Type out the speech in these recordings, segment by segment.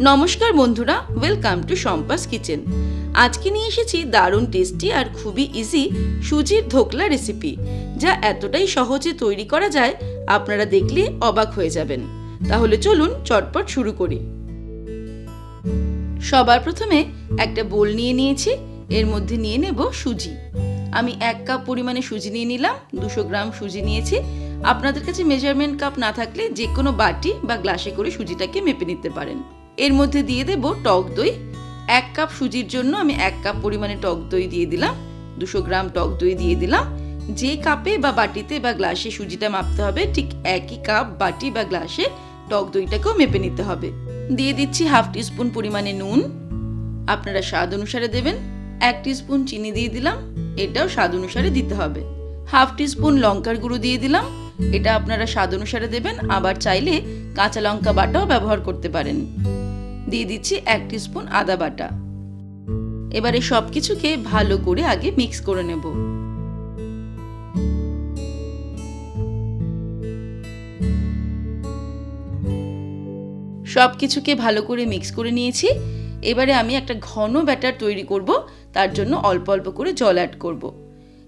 নমস্কার বন্ধুরা welcome to সম্পাস kitchen আজকে নিয়ে এসেছি দারুণ টেস্টি আর খুবই ইজি সুজির ধোকলা রেসিপি যা এতটাই সহজে তৈরি করা যায়, আপনারা দেখলে অবাক হয়ে যাবেন। তাহলে চলুন চটপট শুরু করি। সবার প্রথমে একটা বোল নিয়ে নিয়েছি, এর মধ্যে নিয়ে নেব সুজি। আমি এক কাপ পরিমাণে সুজি নিয়ে নিলাম, দুশো গ্রাম সুজি নিয়েছি। আপনাদের কাছে মেজারমেন্ট কাপ না থাকলে যে কোনো বাটি বা গ্লাসে করে সুজিটাকে মেপে নিতে পারেন। এর মধ্যে দিয়ে দেব টক দই। এক কাপ সুজির জন্য আমি এক কাপ পরিমাণে টক দই দিয়ে দিলাম। দুশো গ্রাম টক দই দিয়ে দিলাম। যে কাপে বা বাটিতে বা গ্লাসে সুজিটা মাপতে হবে, ঠিক একই কাপ, বাটি বা গ্লাসে টক দইটাকেও মেপে নিতে হবে। দিয়ে দিচ্ছি হাফ টিস্পুন পরিমাণে নুন। আপনারা স্বাদ অনুসারে দেবেন। এক টিস্পুন চিনি দিয়ে দিলাম। এটাও স্বাদ অনুসারে দিতে হবে। হাফ টিস্পুন লঙ্কার গুঁড়ো দিয়ে দিলাম। এটা আপনারা স্বাদ অনুসারে দেবেন, আবার চাইলে কাঁচা লঙ্কা বাটাও ব্যবহার করতে পারেন। দিয়ে দিচ্ছি এক টিস্পুন আদা বাটা। এবারে সব কিছুকে ভালো করে আগে মিক্স করে নেব। সব কিছুকে ভালো করে মিক্স করে নিয়েছি। এবারে আমি একটা ঘন ব্যাটার তৈরি করব, তার জন্য অল্প অল্প করে জল অ্যাড করব।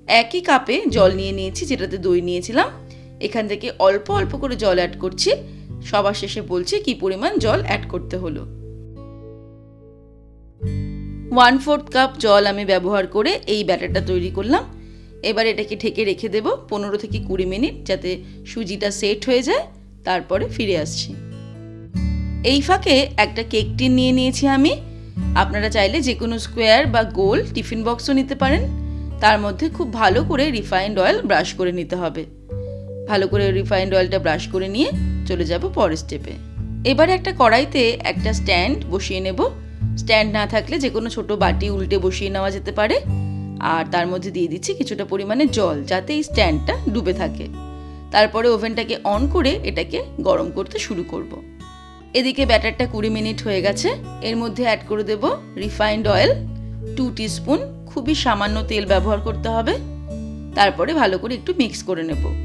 একই কাপে জল নিয়ে নিয়েছি, যেটাতে দই নিয়েছিলাম। এখান থেকে অল্প অল্প করে জল অ্যাড করছি। সবার শেষে বলছি কি পরিমাণ জল অ্যাড করতে হলো। ওয়ান ফোর্থ কাপ জল আমি ব্যবহার করে এই ব্যাটারটা তৈরি করলাম। এবার এটাকে ঢেকে রেখে দেব পনেরো থেকে কুড়ি মিনিট যাতে সুজিটা সেট হয়ে যায়। তারপরে ফিরে আসছি। এই ফাঁকে একটা কেক টিন নিয়ে নিয়েছি আমি। আপনারা চাইলে যে কোনো স্কোয়ার বা গোল টিফিন বক্সও নিতে পারেন। তার মধ্যে খুব ভালো করে রিফাইন্ড অয়েল ব্রাশ করে নিতে হবে। ভালো করে রিফাইন্ড অয়েলটা ব্রাশ করে নিয়ে চলে যাব পরের স্টেপে এবারে একটা কড়াইতে একটা স্ট্যান্ড বসিয়ে নেব। স্ট্যান্ড না থাকলে যে কোনো ছোটো বাটি উল্টে বসিয়ে নেওয়া যেতে পারে। আর তার মধ্যে দিয়ে দিচ্ছি কিছুটা পরিমাণে জল, যাতে এই স্ট্যান্ডটা ডুবে থাকে। তারপরে ওভেনটাকে অন করে এটাকে গরম করতে শুরু করব। এদিকে ব্যাটারটা কুড়ি মিনিট হয়ে গেছে। এর মধ্যে অ্যাড করে দেব রিফাইন্ড অয়েল টু টিস্পুন খুবই সামান্য তেল ব্যবহার করতে হবে। তারপরে ভালো করে একটু মিক্স করে নেব।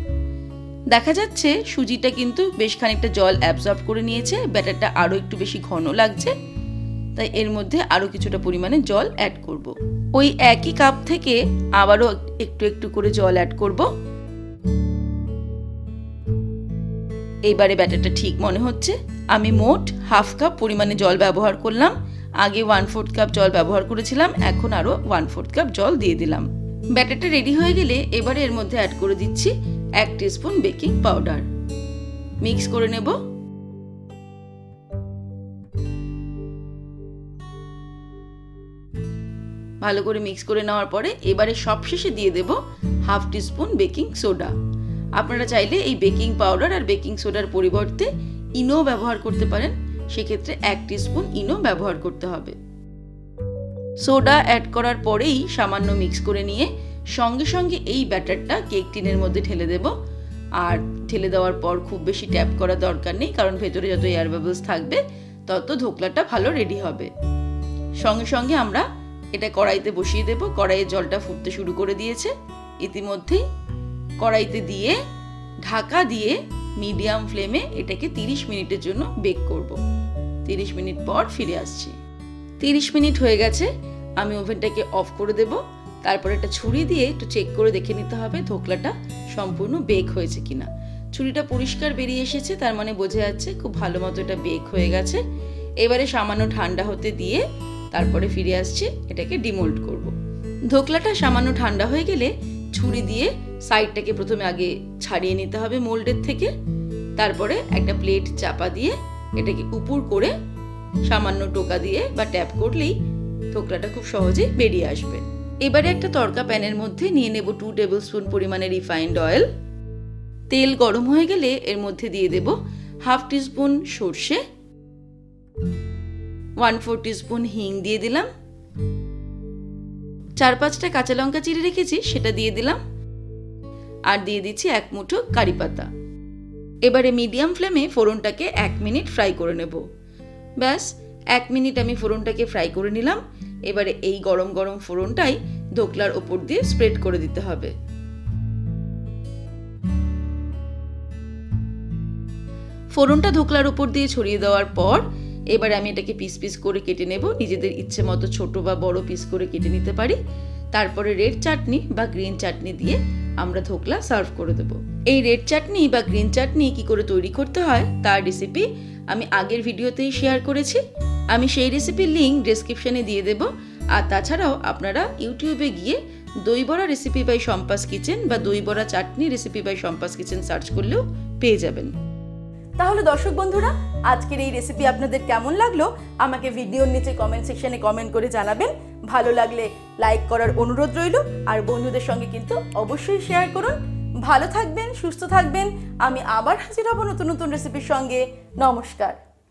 দেখা যাচ্ছে সুজিটা কিন্তু বেশ খানিকটা জল অ্যাবজর্ব করে নিয়েছে, ব্যাটারটা আরও একটু বেশি ঘন লাগছে। তাই এর মধ্যে আরও কিছুটা পরিমাণে জল অ্যাড করব। ওই একই কাপ থেকে আবারও একটু একটু করে জল অ্যাড করব। এইবারে ব্যাটারটা ঠিক মনে হচ্ছে। আমি মোট হাফ কাপ পরিমাণে জল ব্যবহার করলাম। আগে ওয়ান ফোর্থ কাপ জল ব্যবহার করেছিলাম, এখন আরও ওয়ান ফোর্থ কাপ জল দিয়ে দিলাম। ব্যাটারটা রেডি হয়ে গেলে এবারে এর মধ্যে অ্যাড করে দিচ্ছি এক টিস্পুন বেকিং পাউডার মিক্স করে নেব। ভালো করে মিক্স করে নেওয়ার পরে এবারে সবশেষে দিয়ে দেব হাফ টিস্পুন বেকিং সোডা আপনারা চাইলে এই বেকিং পাউডার আর বেকিং সোডার পরিবর্তে ইনো ব্যবহার করতে পারেন। সেক্ষেত্রে এক টিস্পুন ইনো ব্যবহার করতে হবে। সোডা অ্যাড করার পরেই সামান্য মিক্স করে নিয়ে সঙ্গে সঙ্গে এই ব্যাটারটা কেক টিনের মধ্যে ঢেলে দেব। আর ঢেলে দেওয়ার পর খুব বেশি ট্যাপ করা দরকার নেই, কারণ ভেতরে যত এয়ার বাবলস থাকবে, তত ধোকলাটা ভালো রেডি হবে। সঙ্গে সঙ্গে আমরা এটা কড়াইতে বসিয়ে দেব। কড়াইয়ে জলটা ফুটতে শুরু করে দিয়েছে। ইতিমধ্যেই কড়াইতে দিয়ে, ঢাকা দিয়ে মিডিয়াম ফ্লেমে এটাকে তিরিশ মিনিটের জন্য বেক করব। তিরিশ মিনিট পর ফিরে আসছি। তিরিশ মিনিট হয়ে গেছে, আমি ওভেনটাকে অফ করে দেব। তারপর একটা ছুরি দিয়ে একটু চেক করে দেখে নিতে হবে ধোকলাটা সম্পূর্ণ বেক হয়েছে কিনা। ছুরিটা পরিষ্কার বেরিয়ে এসেছে, তার মানে বোঝা যাচ্ছে খুব ভালো মতো এটা বেক হয়ে গেছে। এবারে সামান্য ঠান্ডা হতে দিয়ে তারপরে ফিরে আসছি, এটাকে ডিমোল্ড করব। ধোকলাটা সামান্য ঠান্ডা হয়ে গেলে ছুরি দিয়ে সাইডটাকে প্রথমে আগে ছাড়িয়ে নিতে হবে মোল্ডের থেকে। তারপরে একটা প্লেট চাপা দিয়ে এটাকে উপর করে সামান্য টোকা দিয়ে বা ট্যাপ করলেই ধোকলাটা খুব সহজেই বেরিয়ে আসবে। এবারে একটা তড়কা প্যানের মধ্যে নিয়ে নেব টু টেবিল স্পুন পরিমাণে রিফাইন্ড অয়েল তেল গরম হয়ে গেলে এর মধ্যে দিয়ে দেব হাফ টিস্পুন সর্ষে। ওয়ান ফোর টিস্পুন হিং দিয়ে দিলাম। চার পাঁচটা কাঁচা লঙ্কা চিড়ে রেখেছি, সেটা দিয়ে দিলাম। আর দিয়ে দিচ্ছি এক মুঠো কারি পাতা। এবারে মিডিয়াম ফ্লেমে ফোড়নটাকে এক মিনিট ফ্রাই করে নেব। ব্যাস, এক মিনিট আমি ফোড়নটাকে ফ্রাই করে নিলাম। এবারে এই গরম গরম ফোড়নটাই ধোকলার ওপর দিয়ে স্প্রেড করে দিতে হবে। ফোড়নটা ধোকলার উপর দিয়ে ছড়িয়ে দেওয়ার পর এবারে আমি এটাকে পিস পিস করে কেটে নেব। নিজেদের ইচ্ছে মতো ছোট বা বড় পিস করে কেটে নিতে পারি। তারপরে রেড চাটনি বা গ্রিন চাটনি দিয়ে আমরা ধোকলা সার্ভ করে দেবো। এই রেড চাটনি বা গ্রিন চাটনি কি করে তৈরি করতে হয় তার রেসিপি আমি আগের ভিডিওতেই শেয়ার করেছি। আমি সেই রেসিপির লিঙ্ক ডেসক্রিপশনে দিয়ে দেব। আর তাছাড়াও আপনারা ইউটিউবে গিয়ে দই বড়া রেসিপি বাই সম্পাস কিচেন বা দই বড়া চাটনি রেসিপি বাই সম্পাস কিচেন সার্চ করলেও পেয়ে যাবেন। তাহলে দর্শক বন্ধুরা, আজকের এই রেসিপি আপনাদের কেমন লাগল? আমাকে ভিডিওর নিচে কমেন্ট সেকশনে কমেন্ট করে জানাবেন। ভালো লাগলে লাইক করার অনুরোধ রইল। আর বন্ধুদের সঙ্গে কিন্তু অবশ্যই শেয়ার করুন। ভালো থাকবেন, সুস্থ থাকবেন। আমি আবার হাজির হব নতুন নতুন রেসিপির সঙ্গে। নমস্কার।